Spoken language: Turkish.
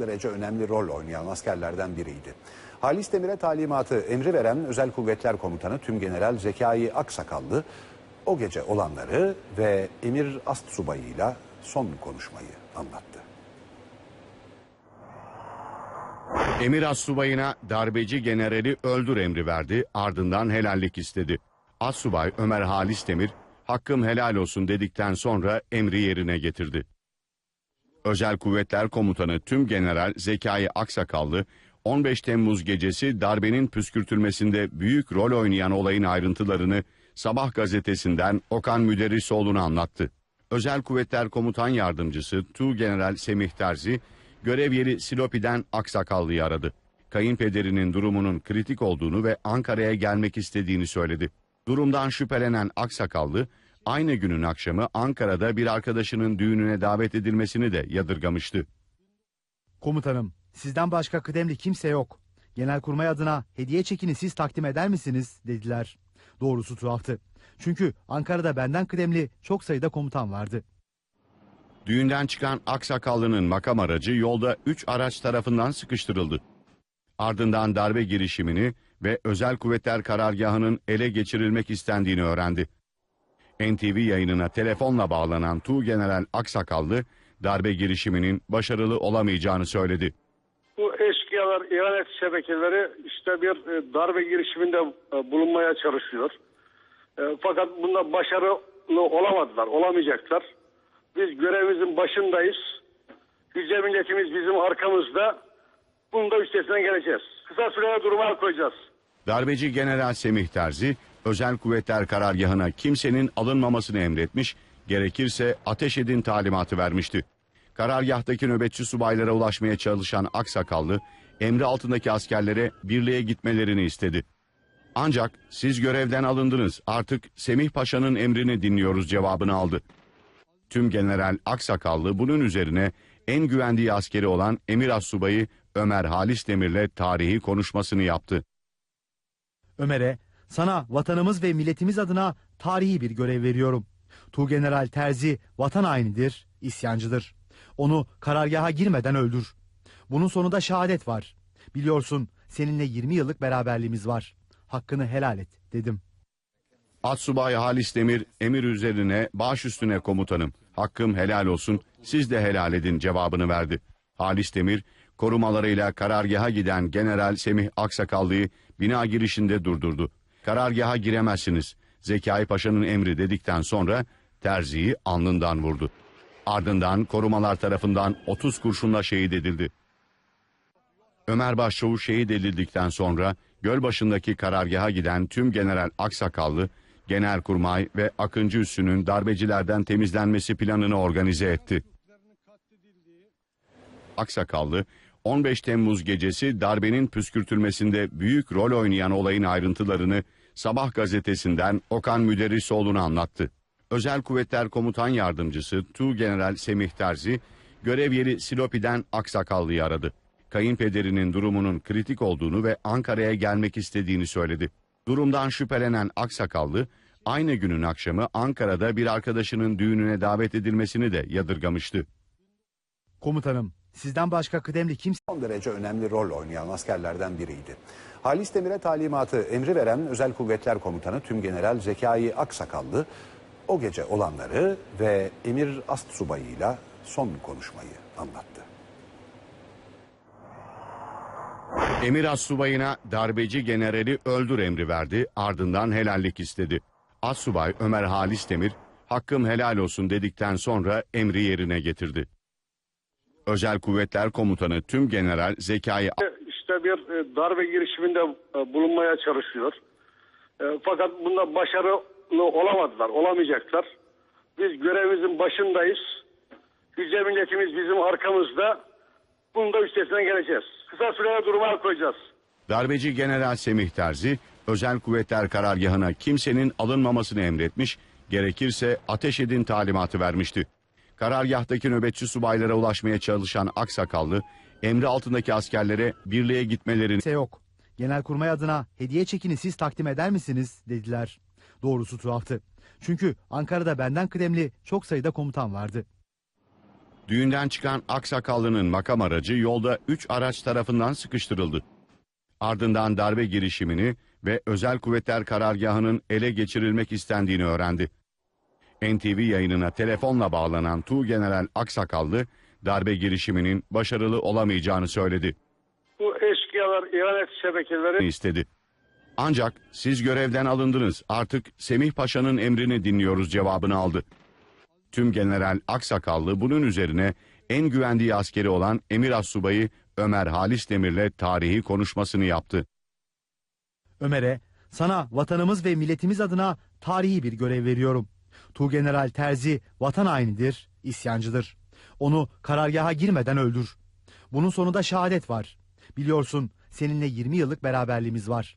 derece önemli rol oynayan askerlerden biriydi. Halis Demir'e talimatı emri veren Özel Kuvvetler Komutanı Tümgeneral Zekai Aksakallı o gece olanları ve Emir Astsubayı'yla son konuşmayı anlattı. Emir Assubay'ına darbeci generali öldür emri verdi, ardından helallik istedi. Assubay Ömer Halis Demir, hakkım helal olsun dedikten sonra emri yerine getirdi. Özel Kuvvetler Komutanı Tüm General Zekai Aksakallı, 15 Temmuz gecesi darbenin püskürtülmesinde büyük rol oynayan olayın ayrıntılarını Sabah gazetesinden Okan Müderrisoğlu'na anlattı. Özel Kuvvetler Komutan Yardımcısı Tu General Semih Terzi, görev yeri Silopi'den Aksakallı'yı aradı. Kayınpederinin durumunun kritik olduğunu ve Ankara'ya gelmek istediğini söyledi. Durumdan şüphelenen Aksakallı, aynı günün akşamı Ankara'da bir arkadaşının düğününe davet edilmesini de yadırgamıştı. Komutanım, sizden başka kıdemli kimse yok. Genelkurmay adına hediye çekini siz takdim eder misiniz dediler. Doğrusu tuhaftı. Çünkü Ankara'da benden kıdemli çok sayıda komutan vardı. Düğünden çıkan Aksakallı'nın makam aracı yolda 3 araç tarafından sıkıştırıldı. Ardından darbe girişimini ve özel kuvvetler karargahının ele geçirilmek istendiğini öğrendi. NTV yayınına telefonla bağlanan Tu General Aksakallı, darbe girişiminin başarılı olamayacağını söyledi. Bu eşkıyalar, ihanet şebekeleri işte bir e, darbe girişiminde e, bulunmaya çalışıyor. E, Fakat bunda başarılı olamadılar, olamayacaklar. Biz görevimizin başındayız. Yüce milletimiz bizim arkamızda. Bunun da üstesinden geleceğiz. Kısa sürede duruma koyacağız. Darbeci General Semih Terzi, özel kuvvetler karargahına kimsenin alınmamasını emretmiş, gerekirse ateş edin talimatı vermişti. Karargahtaki nöbetçi subaylara ulaşmaya çalışan Aksakallı, emri altındaki askerlere birliğe gitmelerini istedi. Ancak siz görevden alındınız, artık Semih Paşa'nın emrini dinliyoruz cevabını aldı. Tüm General Aksakallı bunun üzerine en güvendiği askeri olan Emir Assubayı Ömer Halis Demir'le tarihi konuşmasını yaptı. Ömer'e sana vatanımız ve milletimiz adına tarihi bir görev veriyorum. Tuğgeneral Terzi vatan hainidir, isyancıdır. Onu karargaha girmeden öldür. Bunun sonunda şehadet var. Biliyorsun seninle 20 yıllık beraberliğimiz var. Hakkını helal et dedim. Atsubay Halis Demir emir üzerine baş üstüne komutanım. Hakkım helal olsun siz de helal edin cevabını verdi. Halis Demir korumalarıyla karargaha giden General Semih Aksakallı'yı bina girişinde durdurdu. Karargaha giremezsiniz. Zekai Paşa'nın emri dedikten sonra terziyi alnından vurdu. Ardından korumalar tarafından 30 kurşunla şehit edildi. Ömer Başçavuş şehit edildikten sonra Gölbaşı'ndaki karargaha giden tüm General Aksakallı, Genelkurmay ve Akıncı Üssü'nün darbecilerden temizlenmesi planını organize etti. Aksakallı, 15 Temmuz gecesi darbenin püskürtülmesinde büyük rol oynayan olayın ayrıntılarını Sabah gazetesinden Okan Müderrisoğlu'na anlattı. Özel Kuvvetler Komutan Yardımcısı Tu General Semih Terzi, görev yeri Silopi'den Aksakallı'yı aradı. Kayınpederinin durumunun kritik olduğunu ve Ankara'ya gelmek istediğini söyledi. Durumdan şüphelenen Aksakallı, aynı günün akşamı Ankara'da bir arkadaşının düğününe davet edilmesini de yadırgamıştı. Komutanım, sizden başka kıdemli kimse Son derece önemli rol oynayan askerlerden biriydi. Halis Demir'e talimatı emri veren Özel Kuvvetler Komutanı Tümgeneral Zekai Aksakallı o gece olanları ve Emir Astsubayı'yla son konuşmayı anlattı. Emir Assubay'ına darbeci generali öldür emri verdi, ardından helallik istedi. Assubay Ömer Halis Demir, hakkım helal olsun dedikten sonra emri yerine getirdi. Özel Kuvvetler Komutanı Tüm General Zekai İşte bir e, darbe girişiminde e, bulunmaya çalışıyor. E, Fakat bunda başarılı olamadılar, olamayacaklar. Biz görevimizin başındayız. Yüce milletimiz bizim arkamızda. Bunun da üstesinden geleceğiz. Kısa sürede duruma koyacağız. Darbeci General Semih Terzi, özel kuvvetler karargahına kimsenin alınmamasını emretmiş, gerekirse ateş edin talimatı vermişti. Karargahtaki nöbetçi subaylara ulaşmaya çalışan Aksakallı, emri altındaki askerlere birliğe gitmelerini kimse yok. Genelkurmay adına hediye çekini siz takdim eder misiniz dediler. Doğrusu tuhaftı. Çünkü Ankara'da benden kıdemli çok sayıda komutan vardı. Düğünden çıkan Aksakallı'nın makam aracı yolda 3 araç tarafından sıkıştırıldı. Ardından darbe girişimini ve özel kuvvetler karargahının ele geçirilmek istendiğini öğrendi. NTV yayınına telefonla bağlanan Tuğgeneral Aksakallı darbe girişiminin başarılı olamayacağını söyledi. Bu eşkıyalar, ihanet şebekeleri istedi. Ancak siz görevden alındınız artık Semih Paşa'nın emrini dinliyoruz cevabını aldı. Tüm General Aksakallı bunun üzerine en güvendiği askeri olan Emir Assubayı Ömer Halis Demir'le tarihi konuşmasını yaptı. Ömer'e sana vatanımız ve milletimiz adına tarihi bir görev veriyorum. Tuğgeneral Terzi vatan hainidir, isyancıdır. Onu karargaha girmeden öldür. Bunun sonunda şehadet var. Biliyorsun seninle 20 yıllık beraberliğimiz var.